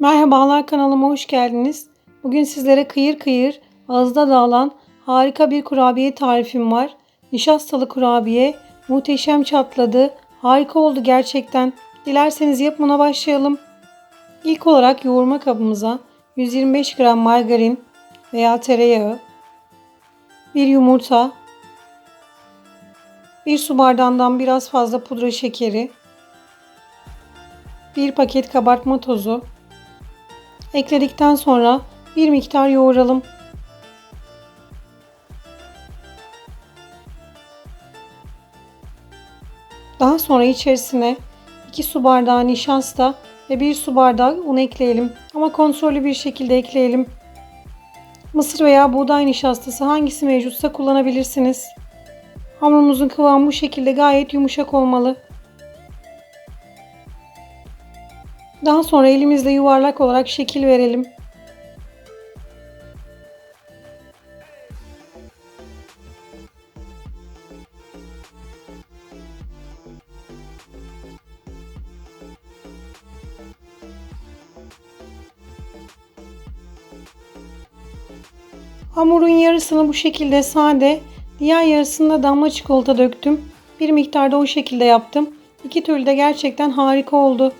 Merhabalar kanalıma hoş geldiniz. Bugün sizlere kıyır kıyır ağızda dağılan harika bir kurabiye tarifim var. Nişastalı kurabiye muhteşem çatladı. Harika oldu gerçekten. Dilerseniz yapımına başlayalım. İlk olarak yoğurma kabımıza 125 gram margarin veya tereyağı, bir yumurta, bir su bardağından biraz fazla pudra şekeri, bir paket kabartma tozu, Ekledikten sonra bir miktar yoğuralım. Daha sonra içerisine 2 su bardağı nişasta ve 1 su bardağı un ekleyelim. Ama kontrollü bir şekilde ekleyelim. Mısır veya buğday nişastası hangisi mevcutsa kullanabilirsiniz. Hamurumuzun kıvamı bu şekilde gayet yumuşak olmalı. Daha sonra elimizle yuvarlak olarak şekil verelim. Hamurun yarısını bu şekilde sade, diğer yarısında damla çikolata döktüm. Bir miktarda o şekilde yaptım. İki türlü de gerçekten harika oldu.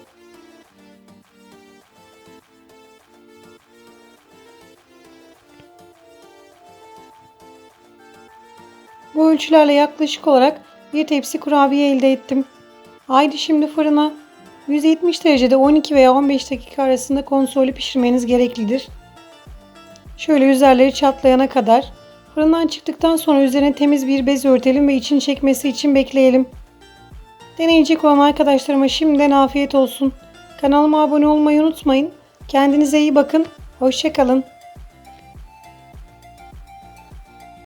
Bu ölçülerle yaklaşık olarak bir tepsi kurabiye elde ettim. Haydi şimdi fırına 170 derecede 12 veya 15 dakika arasında kontrollü pişirmeniz gereklidir. Şöyle üzerleri çatlayana kadar fırından çıktıktan sonra üzerine temiz bir bez örtelim ve için çekmesi için bekleyelim. Deneyecek olan arkadaşlarıma şimdiden afiyet olsun. Kanalıma abone olmayı unutmayın. Kendinize iyi bakın. Hoşçakalın.